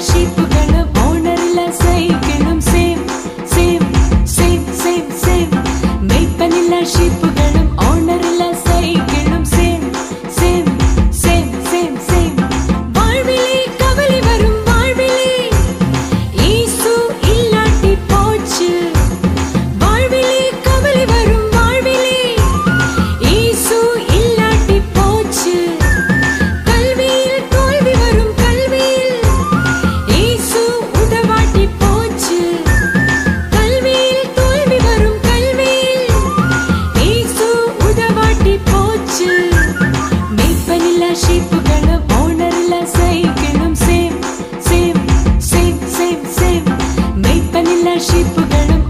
ஷீப்புகளும் ஓனரில் சைக்கிளும் same same same same same. மெய்ப்பனில் sheep എല്ലാ ഷിപ്പുകളും